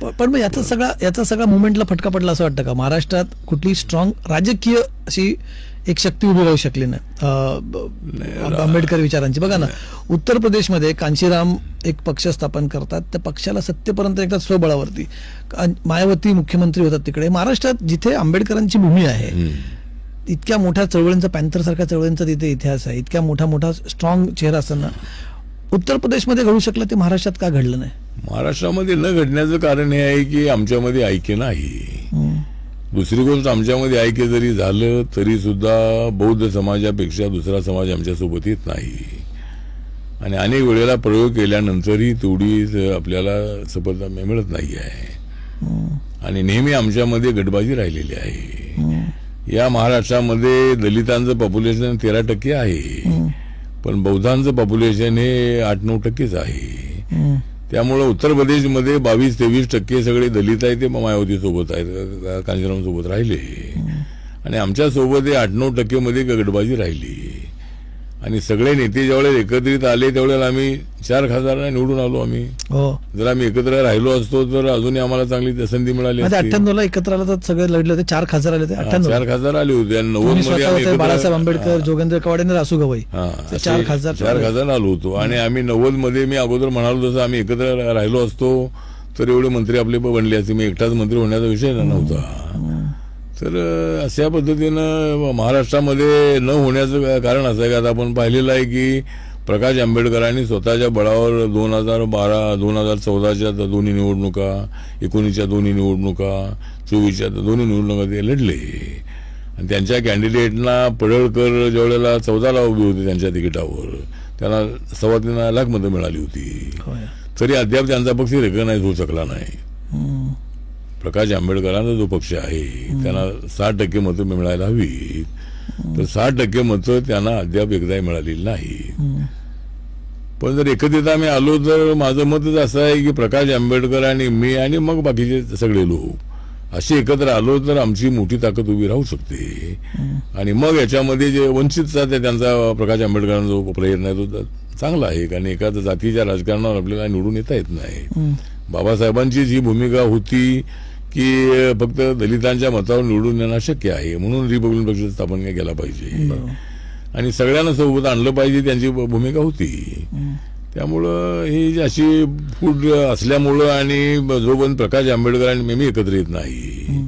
पण मग याचा सगळा याचा सगळा मुवमेंटला फटका पडला असं वाटतं का? महाराष्ट्रात कुठली स्ट्रॉंग राजकीय अशी एक शक्ती उभी राहू शकली नाही. आंबेडकर विचारांची. बघा ना उत्तर प्रदेशमध्ये कांशीराम एक पक्ष स्थापन करतात. त्या पक्षाला सत्तेपर्यंत एकदा स्वबळावरती. मायावती मुख्यमंत्री होतात तिकडे. महाराष्ट्रात जिथे आंबेडकरांची भूमी आहे इतक्या मोठ्या चळवळींचा पॅन्थर सारख्या चळवळींचा तिथे इतिहास आहे. इतक्या मोठा मोठा स्ट्रॉंग चेहरा असताना. उत्तर प्रदेशमध्ये घडू शकलं ते महाराष्ट्रात का घडलं नाही? महाराष्ट्रामध्ये न घडण्याचं कारण हे आहे की आमच्यामध्ये ऐक्य नाही. दुसरी गोष्ट आमच्यामध्ये ऐक्य जरी झालं तरी सुद्धा बौद्ध समाजापेक्षा दुसरा समाज आमच्यासोबत येत नाही. आणि अनेक वेळेला प्रयोग केल्यानंतरही तेवढी आपल्याला सफलता मिळत नाही आहे. आणि नेहमी आमच्यामध्ये गटबाजी राहिलेली आहे. या महाराष्ट्रामध्ये दलितांचं पॉप्युलेशन तेरा टक्के आहे. पण बौद्धांचं पॉप्युलेशन हे आठ नऊ टक्केच आहे. त्यामुळं उत्तर प्रदेशमध्ये बावीस तेवीस टक्के सगळे दलित आहेत ते मायावती सोबत आहेत कांजीराम सोबत राहिले. आणि आमच्यासोबत हे आठ नऊ टक्के मध्ये गटबाजी राहिली. आणि सगळे नेते ज्यावेळेला एकत्रित आले त्यावेळेला आम्ही चार खासदारांना निवडून आलो आम्ही. हो. जर आम्ही एकत्र राहिलो असतो तर अजूनही आम्हाला चांगली संधी मिळाली मध्ये असती. अठ्ठ्याण्णव ला एकत्र आलं तर सगळे लढले होते चार खासदार आले होते अठ्ठ्याण्णव. चार खासदार आले होते आणि नव्वदमध्ये आम्ही एकत्र- बाळासाहेब आंबेडकर जोगेंद्र कवाडे आणि रासू गवई. हा, ते असे चार खासदार चार खासदार आलो होतो. आणि आम्ही नव्वदमध्ये मी अगोदर म्हणालो तसं आम्ही एकत्र रा- राहिलो असतो तर एवढे मंत्री आपले बनले असते. मी एकटाच मंत्री होण्याचा विषय नव्हता. तर अशा पद्धतीनं महाराष्ट्रामध्ये न होण्याचं कारण असं आहे का आता आपण पाहिलेलं आहे की प्रकाश आंबेडकरांनी स्वतःच्या बळावर दोन हजार बारा दोन हजार चौदाच्या त्या दोन्ही निवडणुका एकोणीसच्या दोन्ही निवडणुका चोवीसच्या त्या दोन्ही निवडणुका ते लढले आणि त्यांच्या कॅन्डिडेटना पडळकर ज्यावेळेला चौदाला उभी होती त्यांच्या तिकिटावर त्यांना सव्वा तीन लाख मतं मिळाली होती. तरी अद्याप त्यांचा पक्ष रेकग्नाईज होऊ शकला नाही. प्रकाश आंबेडकरांचा जो पक्ष आहे त्यांना साठ टक्के मतं मिळायला हवी. तर साठ टक्के मतं त्यांना अद्याप एकदाही मिळालेली नाही. पण जर एकत्रित आम्ही आलो तर माझं मतच असं आहे की प्रकाश आंबेडकर आणि मी आणि मग बाकीचे सगळे लोक असे एकत्र आलो तर आमची मोठी ताकद उभी राहू शकते. आणि मग याच्यामध्ये जे वंचितचा त्यांचा प्रकाश आंबेडकरांचा जो प्रयत्न आहे तो चांगला आहे. कारण एका जातीच्या राजकारणावर आपल्याला निवडून येता येत नाही. बाबासाहेबांची जी भूमिका होती की फक्त दलितांच्या मतावर निवडून येणं शक्य आहे म्हणून रिपब्लिकन पक्ष स्थापन केला पाहिजे. आणि सगळ्यांना सोबत आणलं पाहिजे त्यांची भूमिका होती. त्यामुळं ही जी अशी फूट असल्यामुळं आणि जोपर्यंत प्रकाश आंबेडकर आणि मी एकत्र येत नाही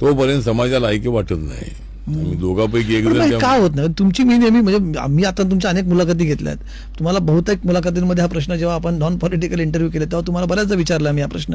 तोपर्यंत समाजाला ऐक्य वाटत नाही. दोघांपैकी एक पण जण नाही, त्या- का होत नाही. तुमची मी नेहमी म्हणजे आम्ही आता तुमच्या अनेक मुलाखती घेतल्यात. तुम्हाला बहुतेक मुलाखतींमध्ये हा प्रश्न जेव्हा आपण नॉन पॉलिटिकल इंटरव्ह्यू केले तेव्हा तुम्हाला बऱ्याचदा विचारला मी हा प्रश्न.